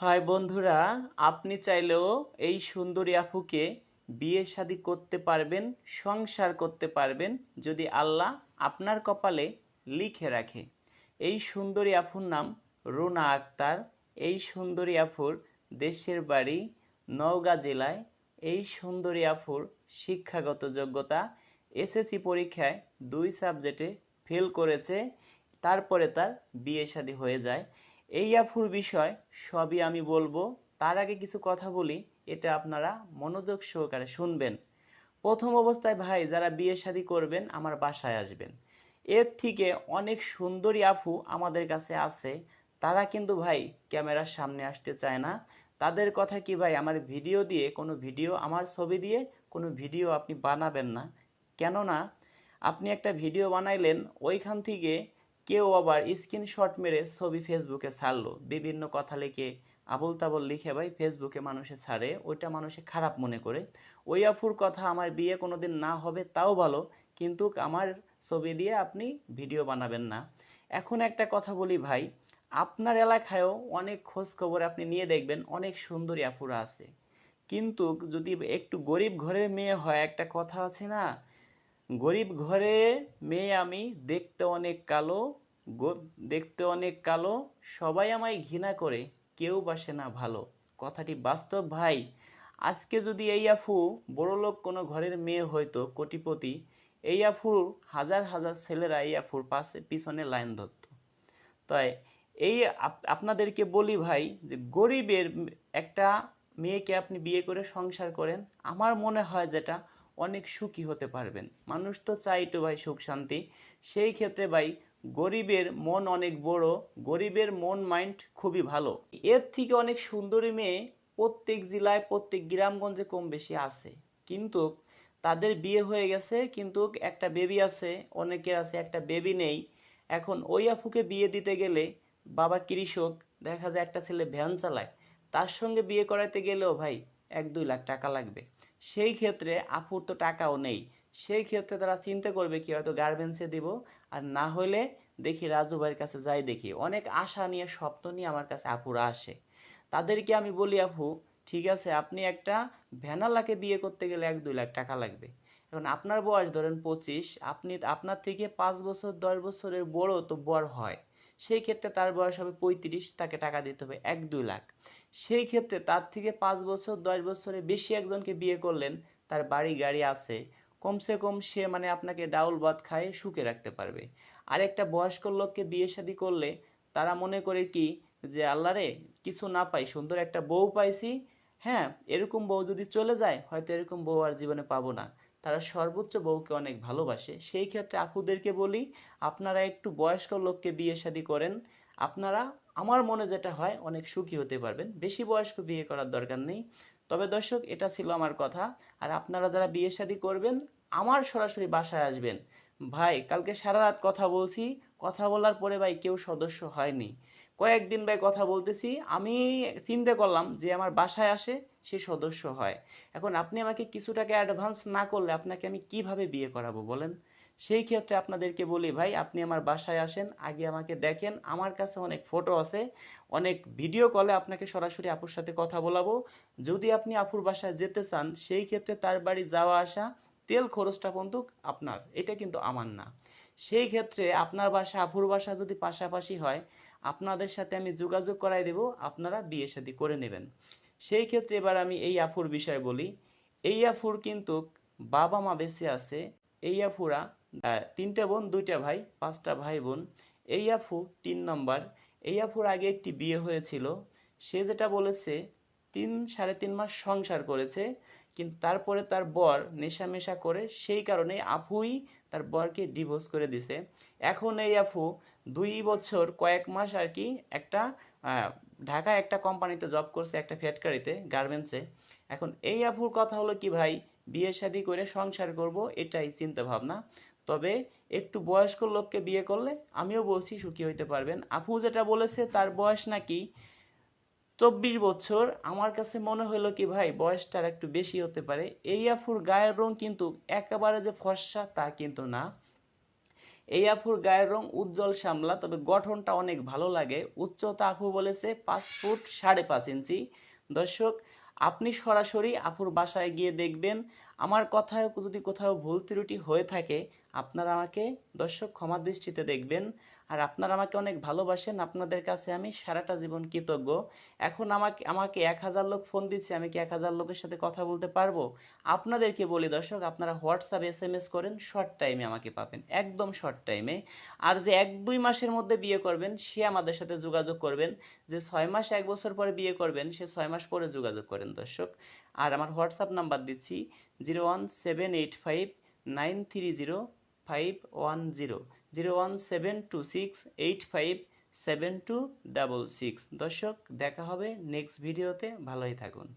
হয় বন্ধুরা, আপনি চাইলেও এই সুন্দরী আফুকে বিয়ে শাদী করতে পারবেন, সংসার করতে পারবেন, যদি আল্লাহ আপনার কপালে লিখে রাখে। এই সুন্দরী আফুর নাম রুনা আক্তার। এই সুন্দরী আফুর দেশের বাড়ি নওগাঁ জেলায়। এই সুন্দরী আফুর শিক্ষাগত যোগ্যতা এসএসসি পরীক্ষায় দুই সাবজেক্টে ফেল করেছে। তারপরে তার বিয়ে শাদী হয়ে যায়। এই আফুর বিষয়, সবই আমি বলব। তার আগে কিছু কথা বলি, এটা আপনারা মনোযোগ সহকারে শুনবেন। প্রথম অবস্থায়, ভাই, যারা বিয়ে শাদী করবেন, আমার বাসায় আসবেন। এর থেকে অনেক সুন্দরী আফু আমাদের কাছে আছে। তারা কিন্তু, ভাই, ক্যামেরার সামনে আসতে চায় না। তাদের কথা কি, ভাই, আমার ভিডিও দিয়ে, কোনো ভিডিও আমার ছবি দিয়ে, কোনো ভিডিও আপনি বানাবেন না? কেননা, আপনি একটা ভিডিও বানাইলেন, ওইখান থেকে কেউ আবার স্ক্রিনশট মেরে ছবি ফেসবুকে ছাড়লো। বিভিন্ন কথা লিখে আবল তাবল লিখে ভাই ফেসবুকে মানুষে ছাড়ে, ওইটা মানুষে খারাপ মনে করে। ওই আফুর কথা আমার বিয়ে কোনোদিন না হবে তাও ভালো, কিন্তু আমার ছবি দিয়ে আপনি ভিডিও বানাবেন না। এখন একটা কথা বলি ভাই, আপনার এলাকায়ও অনেক খোঁজ খবর আপনি নিয়ে দেখবেন, অনেক সুন্দরী আফুরা আছে। কিন্তু যদি একটু গরিব ঘরের মেয়ে হয়, একটা কথা আছে না গরিব ঘরে মেয়ে আমি, দেখতে অনেক কালো দেখতে অনেক কালো, সবাই আমায় ঘৃণা করে, কেউ বাসে না ভালো। কথাটি বাস্তব, ভাই। আজকে যদি এই আফু বড়লোক কোনো ঘরের মেয়ে হয়তো, কোটিপতি, এই আফুর হাজার হাজার ছেলেরা এই আফুর পাশে, পিছনে লাইন ধরতো। তাই, এই আপ- আপনাদেরকে বলি, ভাই, যে গরিবের একটা মেয়েকে আপনি বিয়ে করে সংসার করেন, আমার মনে হয় যেটা অনেক সুখী হতে পারবেন। মানুষ তো চাই তো ভাই সুখ শান্তি। সেই ক্ষেত্রে ভাই গরিবের মন অনেক বড়, গরিবের মন মাইন্ড খুবই ভালো। এর থেকে অনেক সুন্দরী মেয়ে প্রত্যেক জেলায়, প্রত্যেক গ্রামগঞ্জে কম বেশি আছে। কিন্তু তাদের বিয়ে হয়ে গেছে, কিন্তু একটা বেবি আছে, অনেকের আছে, একটা বেবি নেই। এখন ওই আফুকে বিয়ে দিতে গেলে বাবা কৃষক, দেখা যায় একটা ছেলে ভ্যান চালায়। তার সঙ্গে বিয়ে করাতে গেলেও ভাই এক দুই লাখ টাকা লাগবে। সেই ক্ষেত্রে আফুর তো টাকাও নেই। সেই ক্ষেত্রে তারা চিন্তা করবে কি হয়তো গার্মেন্টসে দিব, আর না হলে দেখি রাজু ভাইয়ের কাছে যাই দেখি। অনেক আশা নিয়ে, স্বপ্ন নিয়ে আমার কাছে আপুরা আসে। তাদেরকে আমি বলি, আপু, ঠিক আছে, আপনি একটা ভ্যানালাকে বিয়ে করতে গেলে এক দুই লাখ টাকা লাগবে। এখন আপনার বয়স ধরেন পঁচিশ, আপনি আপনার থেকে পাঁচ বছর, দশ বছরের বড় তো বড় হয়। সেই ক্ষেত্রে তার বয়স হবে পঁয়ত্রিশ, তাকে টাকা দিতে হবে এক, দুই লাখ। সেই ক্ষেত্রে তার থেকে পাঁচ বছর, দশ বছরের বেশি একজনকে বিয়ে করলেন, তার বাড়ি গাড়ি আছে। কমসে কম সে মানে আপনাকে ডাউল ভাত খায় সুখে রাখতে পারবে। আর একটা বয়স্ক লোককে বিয়ে শাদী করলে তারা মনে করে কি যে, আল্লাহ রে, কিছু না পাই, সুন্দর একটা বউ পাইছি। হ্যাঁ এরকম বউ যদি চলে যায়, হয়তো এরকম বউ আর জীবনে পাবো না। তারা সর্বোচ্চ বউকে অনেক ভালোবাসে। সেই ক্ষেত্রে আপুদেরকে বলি, আপনারা একটু বয়স্ক লোককে বিয়ে শাদী করেন, আপনারা আমার মনে যেটা হয় অনেক সুখী হতে পারবেন। বেশি বয়স্ক বিয়ে করার দরকার নেই। তবে দর্শক, এটা ছিল আমার কথা। আর আপনারা যারা বিয়ে শাদী করবেন, আমার সরাসরি বাসায় আসবেন। ভাই, কালকে সারা রাত কথা বলছি, কথা বলার পরে ভাই কেউ সদস্য হয়নি। কয়েকদিন ভাই কথা বলতেছি। আমি চিন্তা করলাম যে আমার বাসায় আসে সে সদস্য হয়। এখন আপনি আমাকে কিছু টাকা অ্যাডভান্স না করলে আপনাকে আমি কীভাবে বিয়ে করাবো বলেন? সেই ক্ষেত্রে আপনাদেরকে বলি ভাই, আপনি আমার বাসায় আসেন, আগে আমাকে দেখেন। আমার কাছে অনেক ফটো আছে, অনেক ভিডিও কলে আপনাকে সরাসরি আপুর সাথে কথা বলাবো। যদি আপনি আপুর বাসায় যেতে চান, সেই ক্ষেত্রে তার বাড়ি যাওয়া আসা, তেল খরচটা কিন্তু আপনার, এটা কিন্তু আমার না। সেই ক্ষেত্রে আপনার বাসা, আপুর বাসা যদি পাশাপাশি হয় আপনাদের সাথে আমি যোগাযোগ করাই দেব, আপনারা বিয়ে শাদী করে নেবেন। সেই ক্ষেত্রে এবার আমি এই আফুর বিষয় বলি। এই আফুর কিন্তু বাবা মা বেঁচে আছে। এই আফুরা তিনটা বোন, দুইটা ভাই, পাঁচটা ভাই বোন। এই আফু তিন নম্বর। এই আফুর আগে একটি বিয়ে হয়েছিল। সে যেটা বলেছে, তিন, সাড়ে তিন মাস সংসার করেছে। কিন্তু তারপরে তার বর নেশামেশা করে সেই কারণে আফুই তার বরকে ডিভোর্স করে দিছে। এখন এই আফু দুই বছর কয়েক মাস আর কি একটা ঢাকায় একটা কোম্পানিতে জব করছে একটা ফ্যাক্টরিতে গার্মেন্টসে এখন এই আফুর কথা হলো কি ভাই, বিয়ে শাদী করে সংসার করব এটাই চিন্তা ভাবনা তবে একটু বয়স্ক লোককে বিয়ে করলে আমিও বলছি সুখী হইতে পারবেন। আপু যেটা বলেছে তার বয়স নাকি চব্বিশ বছর আমার কাছে মনে হলো কি ভাই বয়সটার একটু বেশি হতে পারে। এই আফুর গায়ের রং কিন্তু একেবারে যে ফর্সা তা কিন্তু না। এই আফুর গায়ের রং উজ্জ্বল শ্যামলা, তবে গঠনটা অনেক ভালো লাগে। উচ্চতা আফু বলেছে পাঁচ ফুট সাড়ে পাঁচ ইঞ্চি। দর্শক, আপনি সরাসরি আফুর বাসায় গিয়ে দেখবেন। আমার কথায় যদি কোথাও ভুল ত্রুটি হয়ে থাকে আপনারা আমাকে দর্শক ক্ষমা দৃষ্টিতে দেখবেন। আর আপনারা আমাকে অনেক ভালোবাসেন। আপনাদের কাছে আমি সারাটা জীবন কৃতজ্ঞ। এখন আমাকে আমাকে এক হাজার লোক ফোন দিচ্ছে, আমি কি এক হাজার লোকের সাথে কথা বলতে পারব? আপনাদেরকে বলি দর্শক, আপনারা হোয়াটসঅ্যাপ এস এম এস করেন শর্ট টাইমে আমাকে পাবেন। একদম শর্ট টাইমে আর যে এক, দুই মাসের মধ্যে বিয়ে করবেন, সে আমাদের সাথে যোগাযোগ করবেন। যে ছয় মাস, এক বছর পরে বিয়ে করবেন, সে ছয় মাস পরে যোগাযোগ করেন দর্শক। আর আমার হোয়াটসঅ্যাপ নাম্বার দিচ্ছি, zero one seven eight five nine three zero five one zero zero one seven two six eight five seven two double six দর্শক, দেখা হবে নেক্সট ভিডিওতে ভালোই থাকুন।